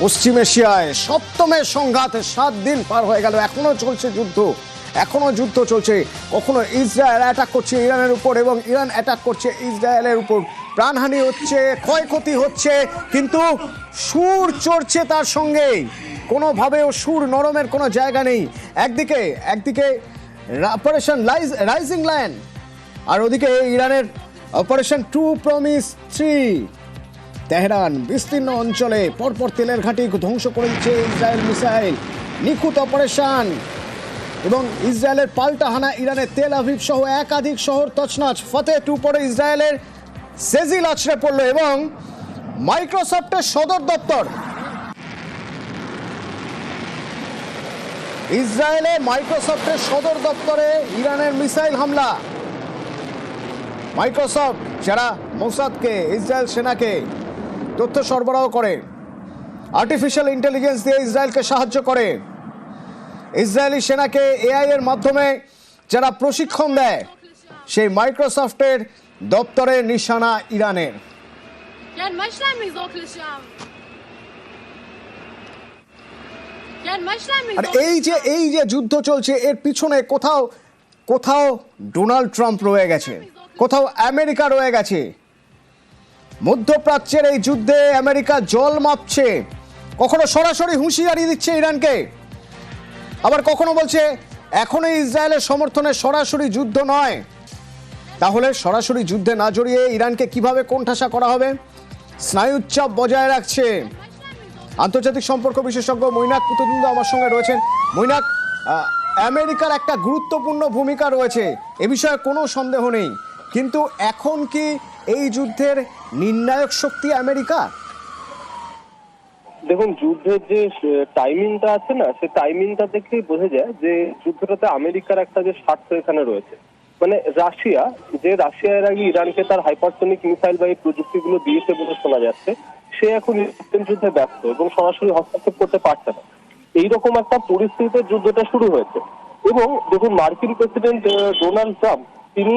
পশ্চিম এশিয়ায় সপ্তমের সংঘাতে সাত দিন পার হয়ে গেল। এখনও চলছে যুদ্ধ। এখনও যুদ্ধ চলছে। কখনো ইসরায়েল অ্যাটাক করছে ইরানের উপর এবং ইরান অ্যাটাক করছে ইসরায়েলের উপর। প্রাণহানি হচ্ছে, ক্ষয়ক্ষতি হচ্ছে, কিন্তু সুর চড়ছে তার সঙ্গে। কোনোভাবেও সুর নরমের কোনো জায়গা নেই। একদিকে একদিকে অপারেশন লাইজ রাইজিং লায়ন আর ওদিকে ইরানের Operation True Promise Three Tehran বিস্তীর্ণ অঞ্চলে পরপর তেলের ঘাঁটি ধ্বংস করে দিচ্ছে ইসরায়েল মিসাইল। নিখুঁত অপারেশন এবং ইসরায়েলের পাল্টা হানা ইরানের তেল আভিভ সহ একাধিক শহর তছনছ। ফতে টু পরে ইসরায়েলের সেজিল আছড়ে পড়ল এবং মাইক্রোসফটের সদর দপ্তর। ইসরায়েলে মাইক্রোসফটের সদর দপ্তরে ইরানের মিসাইল হামলা। মাইক্রোসফট যারা মোসাদকে, ইসরায়েল সেনাকে তথ্য সরবরাহ করে। আর্টিফিশিয়াল ইন্টেলিজেন্স দিয়ে ইসরায়েলকে সাহায্য করে। ইসরায়েলি সেনাকে এআই এর মাধ্যমে যারা প্রশিক্ষণ দেয় সেই মাইক্রোসফটের দপ্তরের নিশানা ইরানের আর এই যে এই যে যুদ্ধ চলছে এর পিছনে কোথাও কোথাও ডোনাল্ড ট্রাম্প রয়ে গেছে। কোথাও আমেরিকা রয়ে গেছে। মধ্যপ্রাচ্যের এই যুদ্ধে আমেরিকা জল মাপছে। কখনো সরাসরি হুঁশিয়ারি দিচ্ছে ইরানকে। আবার কখনো বলছে এখনও ইসরায়েলের সমর্থনে সরাসরি যুদ্ধ নয়। তাহলে সরাসরি যুদ্ধে না জড়িয়ে ইরানকে কীভাবে কোণঠাসা করা হবে? স্নায়ুচ্চাপ বজায় রাখছে। আন্তর্জাতিক সম্পর্ক বিশেষজ্ঞ মৈনাক পুতদুন্দ আমার সঙ্গে রয়েছেন। মৈনাক আমেরিকার একটা গুরুত্বপূর্ণ ভূমিকা রয়েছে। এ বিষয়ে কোনো সন্দেহ নেই। কিন্তু এখন কি এই যুদ্ধের নির্ণায়ক শক্তি আমেরিকা? দেখুন, যুদ্ধের যে টাইমিংটা আছে না, সে টাইমিংটা দেখলেই বোঝা যায় যে যুদ্ধটাতে আমেরিকার একটা যে স্বার্থ এখানে রয়েছে। মানে রাশিয়া, যে রাশিয়া এর আগে ইরানকে তার হাইপারসনিক মিসাইল বা এই প্রযুক্তিগুলো দিয়েছে বলে শোনা যাচ্ছে, সে এখন ইউক্রেন যুদ্ধে ব্যস্ত এবং সরাসরি হস্তক্ষেপ করতে পারছে না। এইরকম একটা পরিস্থিতিতে যুদ্ধটা শুরু হয়েছে। এবং দেখুন, মার্কিন প্রেসিডেন্ট ডোনাল্ড ট্রাম্প তিনি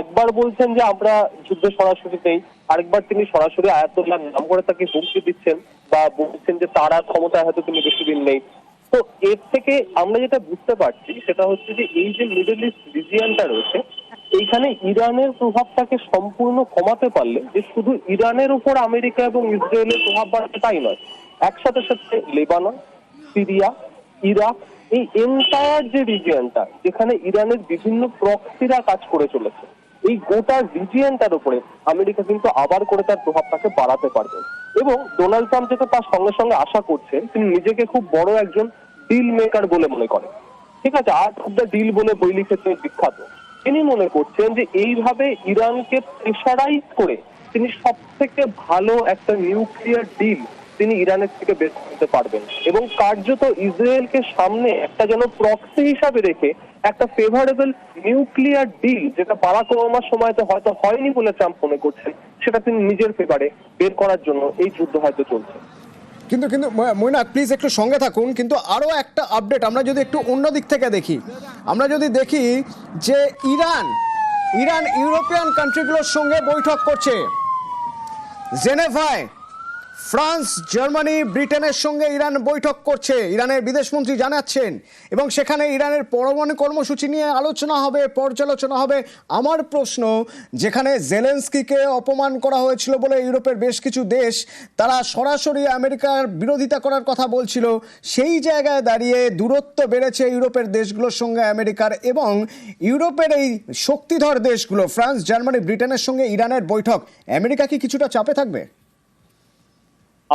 একবার বলছেন যে আমরা যুদ্ধে সরাসরি নেই আরেকবার তিনি সরাসরি আয়াতুল্লাহ নাম করে তাকে হুমকি দিচ্ছেন বা বলছেন যে তারা ক্ষমতায় হয়তো তিনি বেশি দিন নেই। তো এর থেকে আমরা যেটা বুঝতে পারছি সেটা হচ্ছে যে এই যে মিডল ইস্ট রিজিয়নটা রয়েছে, এইখানে ইরানের প্রভাবটাকে সম্পূর্ণ কমাতে পারলে যে শুধু ইরানের উপর আমেরিকা এবং ইসরায়েলের প্রভাব বাড়বে তাই নয়, একসাথে সাথে লেবানন, সিরিয়া, ইরাক এই এন্টায়ার যে রিজিয়নটা যেখানে ইরানের বিভিন্ন প্রক্সিরা কাজ করে চলেছে, এই গোটা রিজিয়নটার উপরে আমেরিকা কিন্তু আবার করে তার প্রভাবটাকে বাড়াতে পারবে। এবং ডোনাল্ড ট্রাম্প যেটা তার সঙ্গে সঙ্গে আশা করছেন, তিনি নিজেকে খুব বড় একজন ডিল মেকার বলে মনে করেন। ঠিক আছে আর্ট অফ দ্য ডিল বলে বই লিখে তিনি বিখ্যাত। তিনি মনে করছেন যে এইভাবে ইরানকে প্রেশারাইজ করে তিনি সব থেকে ভালো একটা নিউক্লিয়ার ডিল তিনি ইরানের থেকে বের করতে পারবেন। এবং কার্যত ইসরায়েলকে সামনে একটা যেন প্রক্সি হিসাবে রেখে একটা ফেভারেবল নিউক্লিয়ার ডিল যেটা বারাক ওবামার সময়তে হয়তো হয়নি বলে ট্রাম্প মনে করছেন, সেটা তিনি নিজের ফেভারে বের করার জন্য এই যুদ্ধ হয়তো চলছে। কিন্তু কিন্তু মৈনাক প্লিজ একটু সঙ্গে থাকুন, কিন্তু আরও একটা আপডেট আমরা যদি একটু অন্য দিক থেকে দেখি, আমরা যদি দেখি যে ইরান ইরান ইউরোপিয়ান কান্ট্রিগুলোর সঙ্গে বৈঠক করছে। জেনেভায় ফ্রান্স, জার্মানি, ব্রিটেনের সঙ্গে ইরান বৈঠক করছে। ইরানের বিদেশমন্ত্রী জানাচ্ছেন, এবং সেখানে ইরানের পরমাণু কর্মসূচি নিয়ে আলোচনা হবে, পর্যালোচনা হবে। আমার প্রশ্ন, যেখানে জেলেন্সকিকে অপমান করা হয়েছিল বলে ইউরোপের বেশ কিছু দেশ, তারা সরাসরি আমেরিকার বিরোধিতা করার কথা বলছিল। সেই জায়গায় দাঁড়িয়ে দূরত্ব বেড়েছে ইউরোপের দেশগুলোর সঙ্গে আমেরিকার এবং ইউরোপের এই শক্তিধর দেশগুলো, ফ্রান্স, জার্মানি, ব্রিটেনের সঙ্গে ইরানের বৈঠক। আমেরিকা কি কিছুটা চাপে থাকবে?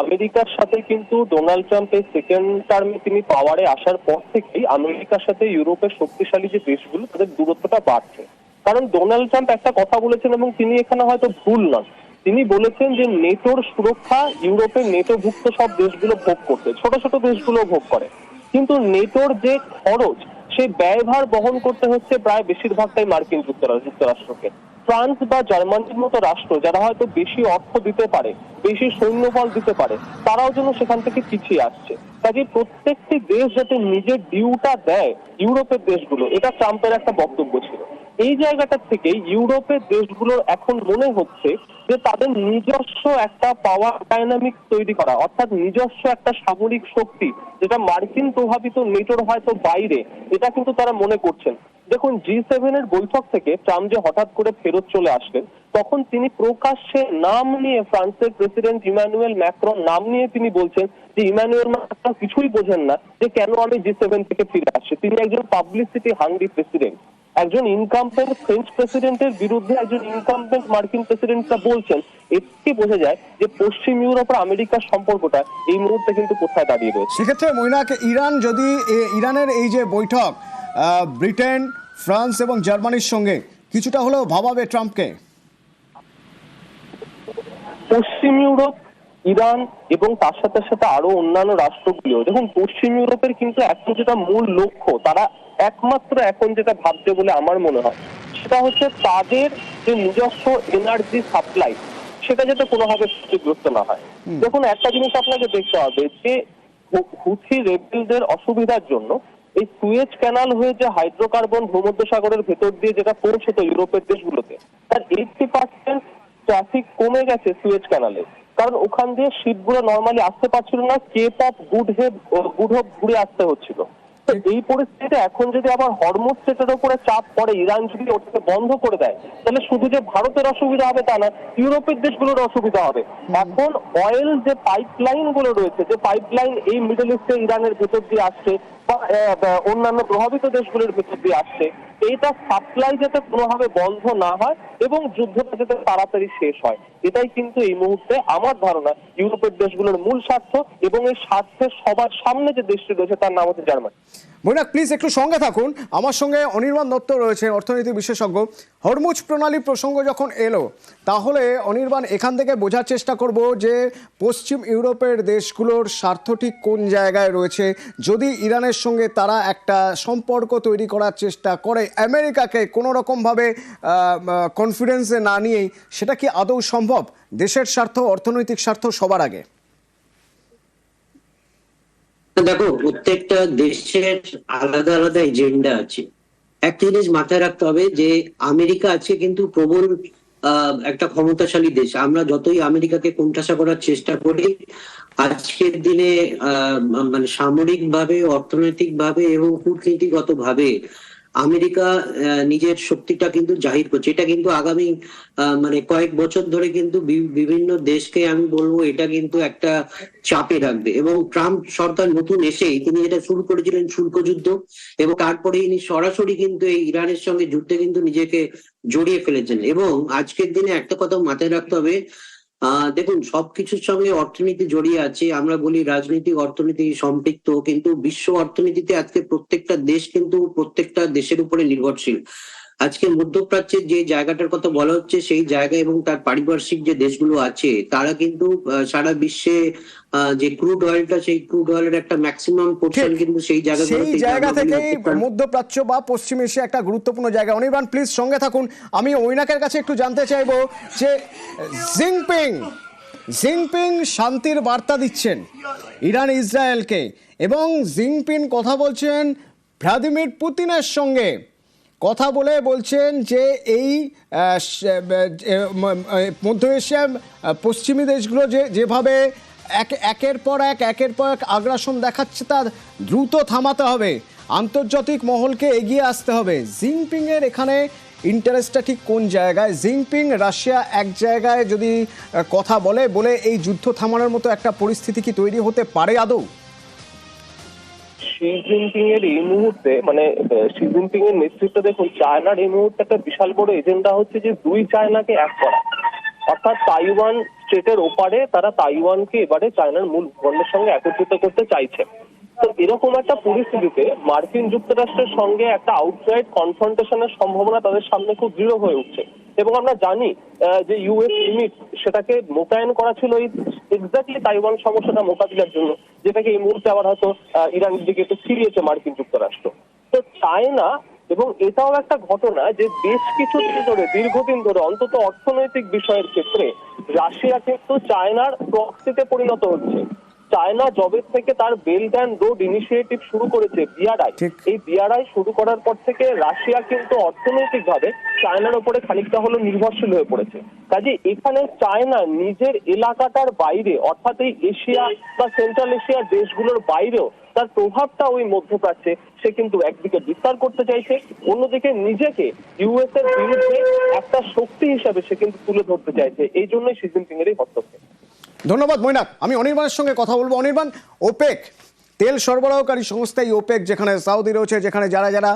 আমেরিকার সাথে কিন্তু ডোনাল্ড ট্রাম্পের সেকেন্ড টার্মে তিনি পাওয়ারে আসার পর থেকেই আমেরিকার সাথে ইউরোপের শক্তিশালী যে দেশগুলো, তাদের দূরত্বটা বাড়ছে। কারণ ডোনাল্ড ট্রাম্প একটা কথা বলেছেন এবং তিনি এখানে হয়তো ভুল নন। তিনি বলেছেন যে নেটোর সুরক্ষা ইউরোপের নেটোভুক্ত সব দেশগুলো ভোগ করছে, ছোট ছোট দেশগুলো ভোগ করে। কিন্তু নেটোর যে খরচ, সেই ব্যয়ভার বহন করতে হচ্ছে প্রায় বেশিরভাগটাই মার্কিন যুক্তরাষ্ট্র যুক্তরাষ্ট্রকে। ফ্রান্স বা জার্মানির মতো রাষ্ট্র যারা হয়তো বেশি অর্থ দিতে পারে, বেশি সৈন্যবল দিতে পারে, তারাও যেন সেখান থেকে পিছিয়ে আসছে। কাজে প্রত্যেকটি দেশ যাতে নিজের ডিউটা দেয়, ইউরোপের দেশগুলো, এটা ট্রাম্পের একটা বক্তব্য ছিল। এই জায়গাটা থেকে ইউরোপের দেশগুলোর এখন মনে হচ্ছে যে তাদের নিজস্ব একটা পাওয়ার ডাইনামিক তৈরি করা, অর্থাৎ নিজস্ব একটা সামরিক শক্তি যেটা মার্কিন প্রভাবিত নেটোর হয়তো বাইরে, এটা কিন্তু তারা মনে করছেন। দেখুন জি সেভেনের বৈঠক থেকে ট্রাম্প যে হঠাৎ করে ফেরত চলে আসলেন, তখন তিনি প্রকাশ্যে নাম নিয়ে ফ্রান্সের প্রেসিডেন্ট ইমানুয়েল ম্যাক্রন নাম নিয়ে তিনি বলছেন যে ইমানুয়েল ম্যাক্রন কিছুই বোঝেন না যে কেন আমি জি সেভেন থেকে ফিরে আসছি। তিনি একজন পাবলিসিটি হাংরি প্রেসিডেন্ট একজন ইনকামপেন্ট ফ্রেঞ্চ প্রেসিডেন্টের বিরুদ্ধে একজন ইনকামপেন্ট মার্কিন প্রেসিডেন্টরা বলছেন এতে বোঝা যায় যে পশ্চিম ইউরোপ আর আমেরিকার সম্পর্কটা এই মুহূর্তে কিন্তু কোথায় দাঁড়িয়ে রয়েছে। সেক্ষেত্রে মৈনাক ইরান যদি ইরানের এই যে বৈঠক ব্রিটেন ফ্রান্স এবং জার্মানির সঙ্গে কিছুটা হলেও ভাবাবে ট্রাম্পকে? পশ্চিম ইউরোপ ইরান এবং তার সাথে সাথে আরও অন্যান্য রাষ্ট্রগুলিও। দেখুন পশ্চিম ইউরোপের কিন্তু এখন যেটা মূল লক্ষ্য তারা একমাত্র এখন যেটা ভাবছে বলে আমার মনে হয় সেটা হচ্ছে তাদের যে নিজস্ব এনার্জি সাপ্লাই সেটা যাতে কোনোভাবে ক্ষতিগ্রস্ত না হয়। দেখুন একটা জিনিস আপনাকে দেখতে হবে যে হুথি রেবেলদের অসুবিধার জন্য এই সুয়েজ ক্যানাল হয়ে যে হাইড্রোকার্বন ভূমধ্যসাগরের ভেতর দিয়ে যেটা পৌঁছতো ইউরোপের দেশগুলোতে তার এইটটি পার্সেন্ট ট্রাফিক কমে গেছে সুয়েজ ক্যানালে কারণ ওখান দিয়ে শিপগুলো নর্মালি আসতে পারছিল না Cape of Good have Good Hope ঘুরে আসতে হচ্ছিল। তো এই পরিস্থিতিতে এখন যদি আবার হরমোজ স্টেটের উপরে চাপ পড়ে ইরান যদি ওটাকে বন্ধ করে দেয় তাহলে শুধু যে ভারতের অসুবিধা হবে তা না ইউরোপের দেশগুলোর অসুবিধা হবে। এখন অয়েল যে পাইপলাইনগুলো রয়েছে যে পাইপলাইন এই মিডল ইস্টে ইরানের ভেতর দিয়ে আসছে অন্যান্য প্রভাবিত দেশগুলির ভিতর দিয়ে আসছে। এইটা সাপ্লাই যাতে কোনোভাবে বন্ধ না হয় এবং যুদ্ধটা যাতে তাড়াতাড়ি শেষ হয়। এটাই কিন্তু এই মুহূর্তে আমার ধারণা ইউরোপের দেশগুলোর মূল স্বার্থ এবং এই স্বার্থে সবার সামনে যে দেশটি রয়েছে তার নাম হচ্ছে জার্মানি। মৈনাক প্লিজ একটু সঙ্গে থাকুন। আমার সঙ্গে অনির্বাণ দত্ত রয়েছে অর্থনীতি বিশেষজ্ঞ। হরমুজ প্রণালী প্রসঙ্গ যখন এলো, তাহলে অনির্বাণ, এখান থেকে বোঝার চেষ্টা করব যে পশ্চিম ইউরোপের দেশগুলোর স্বার্থ ঠিক কোন জায়গায় রয়েছে। যদি ইরানের সঙ্গে তারা একটা সম্পর্ক তৈরি করার চেষ্টা করে, আমেরিকাকে কোনো রকমভাবে কনফিডেন্সে না নিয়েই, সেটা কি আদৌ সম্ভব? দেশের স্বার্থ, অর্থনৈতিক স্বার্থ সবার আগে। দেখো, প্রত্যেকটা দেশের আলাদা আলাদা এজেন্ডা আছে। একটা জিনিস মাথায় রাখতে হবে যে, আমেরিকা আছে কিন্তু প্রবল একটা ক্ষমতাশালী দেশ। আমরা যতই আমেরিকাকে কোণঠাসা করার চেষ্টা করি, আজকের দিনে মানে সামরিক ভাবে অর্থনৈতিক ভাবে এবং কূটনীতিগত ভাবে আমেরিকা নিজের শক্তিটা কিন্তু জাহির করছে। এটা কিন্তু আগামী মানে কয়েক বছর ধরে কিন্তু বিভিন্ন দেশকে আমি বলব এটা কিন্তু একটা চাপে রাখবে। এবং ট্রাম্প সরকার নতুন এসেই তিনি যেটা শুরু করেছিলেন শুল্ক যুদ্ধ এবং তারপরে ইনি সরাসরি কিন্তু এই ইরানের সঙ্গে যুদ্ধে কিন্তু নিজেকে জড়িয়ে ফেলেছেন। এবং আজকের দিনে একটা কথা মাথায় রাখতে হবে দেখুন, সবকিছুর সঙ্গে অর্থনীতি জড়িয়ে আছে। আমরা বলি রাজনীতি অর্থনীতি সম্পৃক্ত, কিন্তু বিশ্ব অর্থনীতিতে আজকে প্রত্যেকটা দেশ কিন্তু প্রত্যেকটা দেশের উপরে নির্ভরশীল। আজকে মধ্যপ্রাচ্যের যে জায়গাটার কথা বলা হচ্ছে সেই জায়গা এবং তার পারিপার্শ্বিক যে দেশগুলো আছে তারা কিন্তু সারা বিশ্বে যে ক্রুড অয়েলটা সেই ক্রুড অয়েলের একটা ম্যাক্সিমাম পোর্শন কিন্তু সেই জায়গাগুলো সেই জায়গা থেকে মধ্যপ্রাচ্য বা পশ্চিম এশিয়া একটা গুরুত্বপূর্ণ জায়গা। অনির্বাণ প্লিজ সঙ্গে থাকুন। আমি ঐনাকের কাছে একটু জানতে চাইব যে জিনপিং জিনপিং শান্তির বার্তা দিচ্ছেন ইরান ইসরায়েলকে এবং জিনপিং কথা বলছেন ভ্লাদিমির পুতিনের সঙ্গে। কথা বলে বলছেন যে এই মধ্য এশিয়ার আহ, পশ্চিমী দেশগুলো যে যেভাবে এক একের পর এক একের পর এক আগ্রাসন দেখাচ্ছে তা দ্রুত থামাতে হবে। আন্তর্জাতিক মহলকে এগিয়ে আসতে হবে। জিনপিংয়ের এখানে ইন্টারেস্টটা ঠিক কোন জায়গায়? জিনপিং রাশিয়া এক জায়গায় যদি কথা বলে বলে এই যুদ্ধ থামানোর মতো একটা পরিস্থিতি কি তৈরি হতে পারে আদৌ? শি জিনপিং এর এই মুহূর্তে মানে শি জিনপিং এর নেতৃত্বে দেখুন চায়নার এই মুহূর্তে একটা বিশাল বড় এজেন্ডা হচ্ছে যে দুই চায়নাকে এক করা। অর্থাৎ তাইওয়ান স্টেটের ওপারে তারা তাইওয়ানকে এবারে চায়নার মূল ভূখণ্ডের সঙ্গে একত্রিত করতে চাইছে। তো এরকম একটা পরিস্থিতিতে মার্কিন যুক্তরাষ্ট্রের সঙ্গে একটা আউটসাইড কনফ্রন্টেশনের সম্ভাবনা তাদের সামনে খুব দৃঢ় হয়ে উঠছে। এবং আমরা জানি যে ইউএস লিমিট সেটাকে মোতায়েন করা ছিল এই এক্স্যাক্টলি তাইওয়ান সমস্যাটা মোকাবিলার জন্য, যেটাকে এই মুহূর্তে আবার হয়তো ইরানের দিকে একটু ফিরিয়েছে মার্কিন যুক্তরাষ্ট্র। তো চায়না এবং এটাও একটা ঘটনা যে বেশ কিছু দিন ধরে, দীর্ঘদিন ধরে, অন্তত অর্থনৈতিক বিষয়ের ক্ষেত্রে রাশিয়া কিন্তু চায়নার প্রক্সিতে পরিণত হচ্ছে। চায়না জবের থেকে তার বেল্ট অ্যান্ড রোড ইনিশিয়েটিভ শুরু করেছে বিআরআই। এই বিআরআই শুরু করার পর থেকে রাশিয়া কিন্তু অর্থনৈতিকভাবে চায়নার উপরে খানিকটা হলো নির্ভরশীল হয়ে পড়েছে। কাজে এখানে চায়না নিজের এলাকাটার বাইরে অর্থাৎ এই এশিয়া বা সেন্ট্রাল এশিয়ার দেশগুলোর বাইরেও তার প্রভাবটা ওই মধ্যপ্রাচ্যে সে কিন্তু একদিকে বিস্তার করতে চাইছে অন্যদিকে নিজেকে ইউএস এর বিরুদ্ধে একটা শক্তি হিসাবে সে কিন্তু তুলে ধরতে চাইছে। এই জন্যই শি জিনপিং এর এই হস্তক্ষেপ। ধন্যবাদ, মৈনাক। আমি অনির্বাণের সঙ্গে কথা বলব। অনির্বাণ, ওপেক, তেল সরবরাহকারী সংস্থা এই ওপেক, যেখানে সাউদি রয়েছে, যেখানে যারা যারা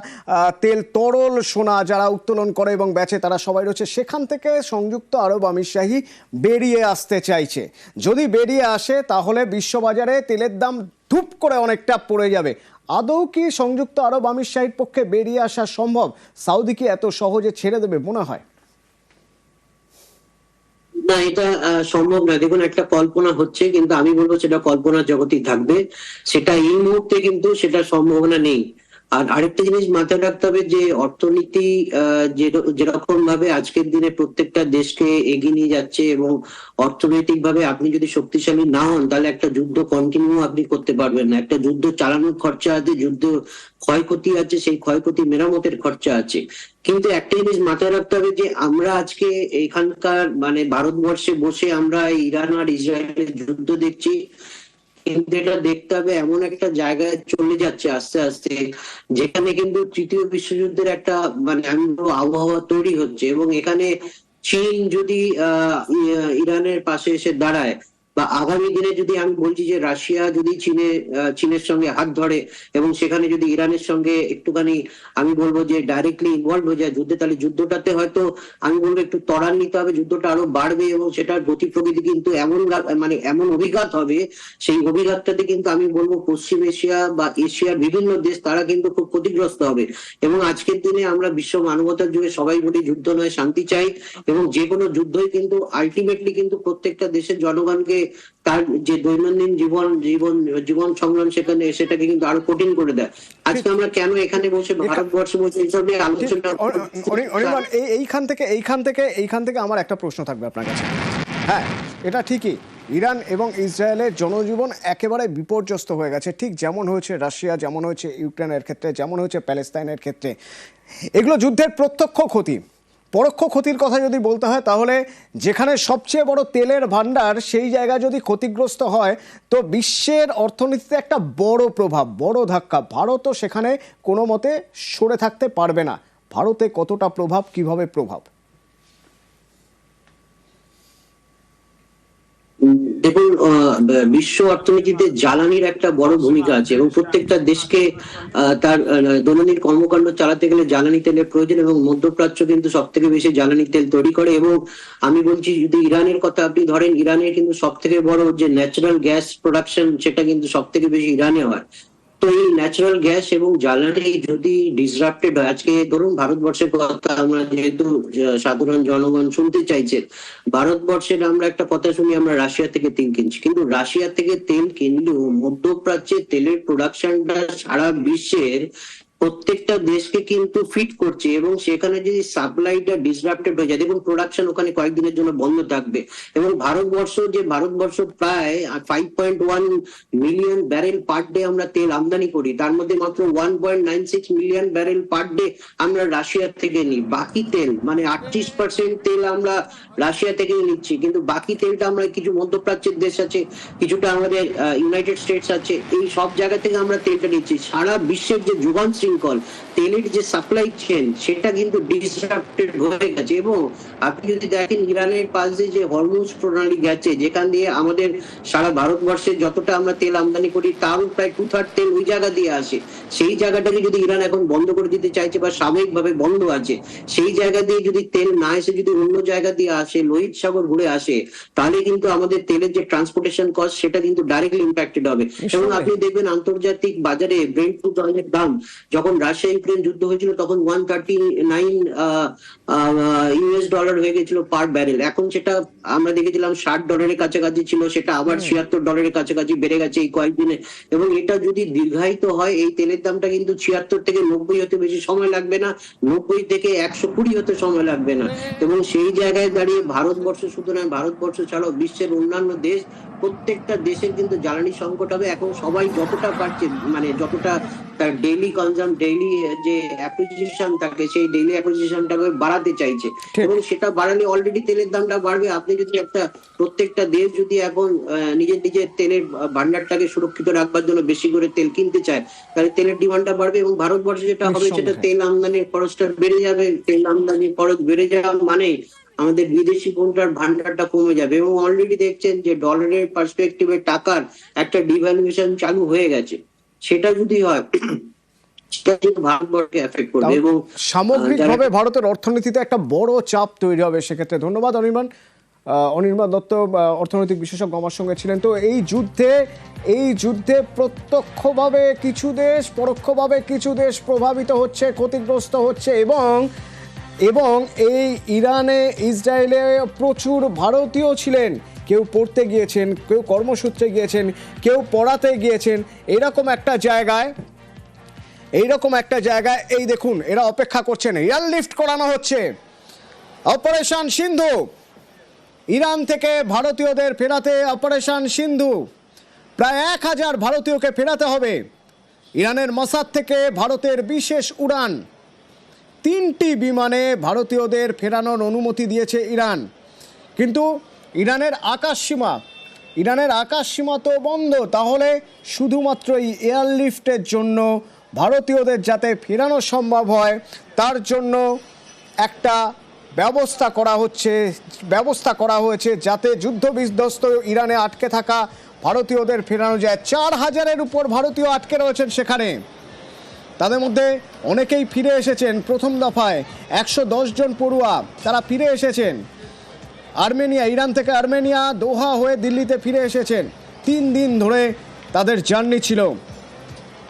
তেল তরল সোনা যারা উত্তোলন করে এবং বেচে, তারা সবাই রয়েছে। সেখান থেকে সংযুক্ত আরব আমিরশাহী বেরিয়ে আসতে চাইছে। যদি বেরিয়ে আসে, তাহলে বিশ্ববাজারে তেলের দাম ধূপ করে অনেকটা পড়ে যাবে। আদৌ কি সংযুক্ত আরব আমিরশাহীর পক্ষে বেরিয়ে আসা সম্ভব? সাউদি কি এত সহজে ছেড়ে দেবে, মনে হয়? না, এটা সম্ভব না দেখুন, একটা কল্পনা হচ্ছে, কিন্তু আমি বলব সেটা কল্পনার জগতেই থাকবে। সেটা এই মুহূর্তে কিন্তু সেটা সম্ভাবনা নেই। আর আরেকটা জিনিস মাথায় রাখতে হবে যে অর্থনীতি যেরকম ভাবে আজকের দিনে প্রত্যেকটা দেশকে এগিয়ে নিয়ে যাচ্ছে এবং অর্থনৈতিক ভাবে আপনি যদি শক্তিশালী না হন, তাহলে একটা যুদ্ধ কন্টিনিউ আপনি করতে পারবেন না। একটা যুদ্ধ চালানোর খরচা আছে, যুদ্ধ ক্ষয়ক্ষতি আছে, সেই ক্ষয়ক্ষতি মেরামতের খরচা আছে। কিন্তু একটা জিনিস মাথায় রাখতে হবে যে আমরা আজকে এখানকার মানে ভারতবর্ষে বসে আমরা ইরান আর ইসরায়েলের যুদ্ধ দেখছি। কিন্তু এটা দেখতে হবে, এমন একটা জায়গায় চলে যাচ্ছে আস্তে আস্তে, যেখানে কিন্তু তৃতীয় বিশ্বযুদ্ধের একটা মানে আমি আবহাওয়া তৈরি হচ্ছে এবং এখানে চীন যদি, আহ ইরানের পাশে এসে দাঁড়ায় বা আগামী দিনে যদি আমি বলছি যে রাশিয়া যদি চীনে চীনের সঙ্গে হাত ধরে এবং সেখানে যদি ইরানের সঙ্গে একটুখানি আমি বলব যে ডাইরেক্টলি ইনভলভ হয়ে যায় যুদ্ধে, তাহলে যুদ্ধটাতে হয়তো আমি বলব একটু ত্বরান নিতে হবে, যুদ্ধটা আরও বাড়বে এবং সেটার গতি প্রকৃতি কিন্তু এমন মানে এমন অভিঘাত হবে, সেই অভিঘাতটাতে কিন্তু আমি বলব পশ্চিম এশিয়া বা এশিয়ার বিভিন্ন দেশ তারা কিন্তু খুব ক্ষতিগ্রস্ত হবে। এবং আজকের দিনে আমরা বিশ্ব মানবতার যুগে সবাই বলি যুদ্ধ নয়, শান্তি চাই এবং যে কোনো যুদ্ধই কিন্তু আলটিমেটলি কিন্তু প্রত্যেকটা দেশের জনগণকে তার যে দৈনন্দিন জীবন জীবন জীবন সংগ্রাম সেখানে সেটাকে কিন্তু আরও কঠিন করে দেয়। আজকে আমরা কেন এখানে বসে ভারতবর্ষে বসে এইসব নিয়ে আলোচনা এইখান থেকে এইখান থেকে এইখান থেকে আমার একটা প্রশ্ন থাকবে আপনার কাছে। হ্যাঁ এটা ঠিকই। ইরান এবং ইসরায়েলের জনজীবন একেবারে বিপর্যস্ত হয়ে গেছে। ঠিক যেমন হয়েছে রাশিয়া যেমন হয়েছে ইউক্রেনের ক্ষেত্রে যেমন হয়েছে প্যালেস্তাইনের ক্ষেত্রে। এগুলো যুদ্ধের প্রত্যক্ষ ক্ষতি। পরোক্ষ ক্ষতির কথা যদি বলতে হয়, তাহলে যেখানে সবচেয়ে বড় তেলের ভান্ডার সেই জায়গা যদি ক্ষতিগ্রস্ত হয়, তো বিশ্বের অর্থনীতিতে একটা বড় প্রভাব, বড় ধাক্কা। ভারতও সেখানে কোনো মতে সরে থাকতে পারবে না। ভারতে কতটা প্রভাব, কীভাবে প্রভাব? দেখুন বিশ্ব অর্থনীতিতে জ্বালানির একটা বড় ভূমিকা আছে এবং প্রত্যেকটা দেশকে তার দৈনন্দিন কর্মকাণ্ড চালাতে গেলে জ্বালানি তেলের প্রয়োজন এবং মধ্যপ্রাচ্য কিন্তু সব থেকে বেশি জ্বালানি তেল তৈরি করে এবং আমি বলছি যদি ইরানের কথা আপনি ধরেন, ইরানের কিন্তু সব থেকে বড় যে ন্যাচারাল গ্যাস প্রোডাকশন সেটা কিন্তু সব থেকে বেশি ইরানে হয়। তো এই ন্যাচারাল গ্যাস এবং জ্বালানি যদি ডিসরাপ্টেড হয়, আজকে ধরুন ভারতবর্ষের কথা আমরা যেহেতু সাধারণ জনগণ শুনতে চাইছে, ভারতবর্ষের আমরা একটা কথা শুনি, আমরা রাশিয়া থেকে তেল কিনছি। কিন্তু রাশিয়া থেকে তেল কিনলেও মধ্যপ্রাচ্যের তেলের প্রোডাকশনটা সারা বিশ্বের প্রত্যেকটা দেশকে কিন্তু ফিট করছে এবং সেখানে যদি সাপ্লাইটা ডিসরাপ্টেড হয়ে যায়, দেখুন প্রোডাকশন ওখানে কয়েকদিনের জন্য বন্ধ থাকবে এবং ভারতবর্ষ যে ভারতবর্ষ প্রায় five point one million barrel per day আমরা তেল আমদানি করি, তার মধ্যে মাত্র one point nine six million barrel per day আমরা রাশিয়া থেকে নিই বাকি তেল মানে আটত্রিশ পার্সেন্ট তেল আমরা রাশিয়া থেকে নিচ্ছি, কিন্তু বাকি তেলটা আমরা কিছু মধ্যপ্রাচ্যের দেশ আছে, কিছুটা আমাদের ইউনাইটেড স্টেটস আছে, এই সব জায়গা থেকে আমরা তেলটা নিচ্ছি। সারা বিশ্বের যে যোগান শৃঙ্খল তেলের যে সাপ্লাই চেন সেটা কিন্তু ডিসরাপ্টেড হয়ে গেছে। এবং আপনি যদি দেখেন ইরানের পাশ দিয়ে যে হরমুজ প্রণালী গেছে যেখান দিয়ে আমাদের সারা ভারতবর্ষে যতটা আমরা তেল আমদানি করি তারও প্রায় টু থার্ড তেল ওই জায়গা দিয়ে আসে। সেই জায়গাটাকে যদি ইরান এখন বন্ধ করে দিতে চাইছে বা সাময়িকভাবে বন্ধ আছে সেই জায়গা দিয়ে যদি তেল না এসে যদি অন্য জায়গা দিয়ে আসে লোহিত সাগর ঘুরে আসে তাহলে কিন্তু আমাদের তেলের যে ট্রান্সপোর্টেশন কস্ট সেটা কিন্তু ডাইরেক্টলি ইম্প্যাক্টেড হবে। এবং আপনি দেখবেন আন্তর্জাতিক বাজারে ব্রেন্ট ক্রুড অয়েলের দাম যখন রাশিয়া ইউক্রেন যুদ্ধ হয়েছিল তখন one thirty nine US dollar হয়ে গেছিল পার ব্যারেল এখন সেটা আমরা দেখেছিলাম ষাট ডলারের কাছাকাছি ছিল সেটা আবার ছিয়াত্তর ডলারের কাছাকাছি বেড়ে গেছে এই কয়েকদিনে। এবং এটা যদি দীর্ঘায়িত হয় এই তেলের দামটা কিন্তু ছিয়াত্তর থেকে নব্বই হতে বেশি সময় লাগবে না নব্বই থেকে একশো কুড়ি হতে সময় লাগবে না। এবং সেই জায়গায় দাঁড়িয়ে ভারতবর্ষ শুধু নয় ভারতবর্ষ ছাড়াও বিশ্বের অন্যান্য দেশ প্রত্যেকটা দেশের কিন্তু জ্বালানি সংকট হবে। এখন সবাই যতটা পারছে মানে যতটা তার ডেইলি কনজাম ডেইলি যে অ্যাপ্রিসিয়েশন থাকে সেই ডেইলি অ্যাপ্রিসিয়েশনটাকে বাড়াতে চাইছে। এবং সেটা বাড়ালে অলরেডি তেলের দামটা বাড়বে। আপনি যদি একটা প্রত্যেকটা দেশ যদি এখন নিজের নিজের তেলের ভান্ডারটাকে সুরক্ষিত রাখবার জন্য বেশি করে তেল কিনতে চায় তাহলে তেলের ডিমান্ডটা বাড়বে এবং ভারতবর্ষে যেটা হবে সেটা তেল আমদানির খরচটা বেড়ে যাবে। তেল আমদানির খরচ বেড়ে যাওয়া মানে আমাদের বিদেশি পণ্যটার ভান্ডারটা কমে যাবে। এবং অলরেডি দেখছেন যে ডলারের পার্সপেক্টিভে টাকার একটা ডিভ্যালুয়েশন চালু হয়ে গেছে। সেটা যদি হয় সামগ্রিকভাবে ভারতের অর্থনীতিতে একটা বড় চাপ তৈরি হবে সেক্ষেত্রে। ধন্যবাদ অনির্বাণ। অনির্বাণ দত্ত অর্থনৈতিক বিশেষজ্ঞ আমার সঙ্গে ছিলেন। তো এই যুদ্ধে এই যুদ্ধে প্রত্যক্ষভাবে কিছু দেশ পরোক্ষভাবে কিছু দেশ প্রভাবিত হচ্ছে ক্ষতিগ্রস্ত হচ্ছে এবং এবং এই ইরানে ইসরায়েলে প্রচুর ভারতীয় ছিলেন। কেউ পড়তে গিয়েছেন, কেউ কর্মসূত্রে গিয়েছেন, কেউ পড়াতে গিয়েছেন, এরকম একটা জায়গায়, এইরকম একটা জায়গায়, এই দেখুন, এরা অপেক্ষা করছেন, এয়ার লিফট করানো হচ্ছে। অপারেশন সিন্ধু, ইরান থেকে ভারতীয়দের ফেরাতে অপারেশন সিন্ধু, প্রায় এক হাজার ভারতীয়কে ফেরাতে হবে। ইরানের মসাদ থেকে ভারতের বিশেষ উড়ান, তিনটি বিমানে ভারতীয়দের ফেরানোর অনুমতি দিয়েছে ইরান। কিন্তু ইরানের আকাশ সীমা। ইরানের আকাশ সীমা তো বন্ধ, তাহলে শুধুমাত্র এই এয়ারলিফটের জন্য ভারতীয়দের যাতে ফেরানো সম্ভব হয়, তার জন্য একটা ব্যবস্থা করা হচ্ছে, ব্যবস্থা করা হয়েছে যাতে যুদ্ধ বিধ্বস্ত ইরানে আটকে থাকা ভারতীয়দের ফেরানো যায়। চার হাজারের উপর ভারতীয় আটকে রয়েছেন সেখানে। তাদের মধ্যে অনেকেই ফিরে এসেছেন প্রথম দফায়। একশো জন পড়ুয়া, তারা ফিরে এসেছেন। আর্মেনিয়া, ইরান থেকে আর্মেনিয়া দোহা হয়ে দিল্লিতে ফিরে এসেছেন। তিন দিন ধরে তাদের জার্নি ছিল।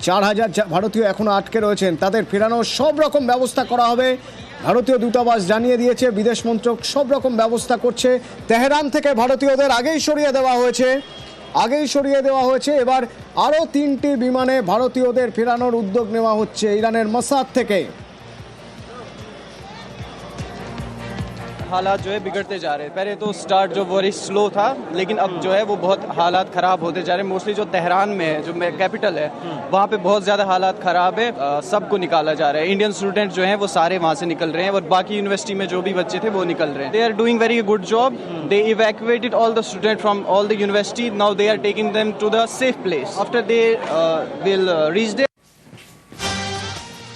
চার হাজার ভারতীয় এখনও আটকে রয়েছেন। তাদের ফেরানোর সব রকম ব্যবস্থা করা হবে। ভারতীয় দূতাবাস জানিয়ে দিয়েছে, বিদেশ মন্ত্রক সব রকম ব্যবস্থা করছে। তেহরান থেকে ভারতীয়দের আগেই সরিয়ে দেওয়া হয়েছে। আগেই সরিয়ে দেওয়া হয়েছে। এবার আরও তিনটি বিমানে ভারতীয়দের ফেরানোর উদ্যোগ নেওয়া হচ্ছে ইরানের মসাদ থেকে। हालात जो है बिगड़ते जा रहे हैं। पहले तो स्टार्ट जो वेरी स्लो था, लेकिन अब जो है वो बहुत हालात ख़राब होते जा रहे हैं। मोस्टली जो तेहरान में है, जो कैपिटल है, वहाँ पे बहुत ज़्यादा हालात ख़राब है। सबको निकाला जा रहा है। इंडियन स्टूडेंट जो हैं, वो सारे वहाँ से निकल रहे हैं और बाकी यूनिवर्सिटी में जो भी बच्चे थे, वो निकल रहे हैं। They are doing very good job they evacuated all the student from all the university now they are taking them to the safe place after they will reach they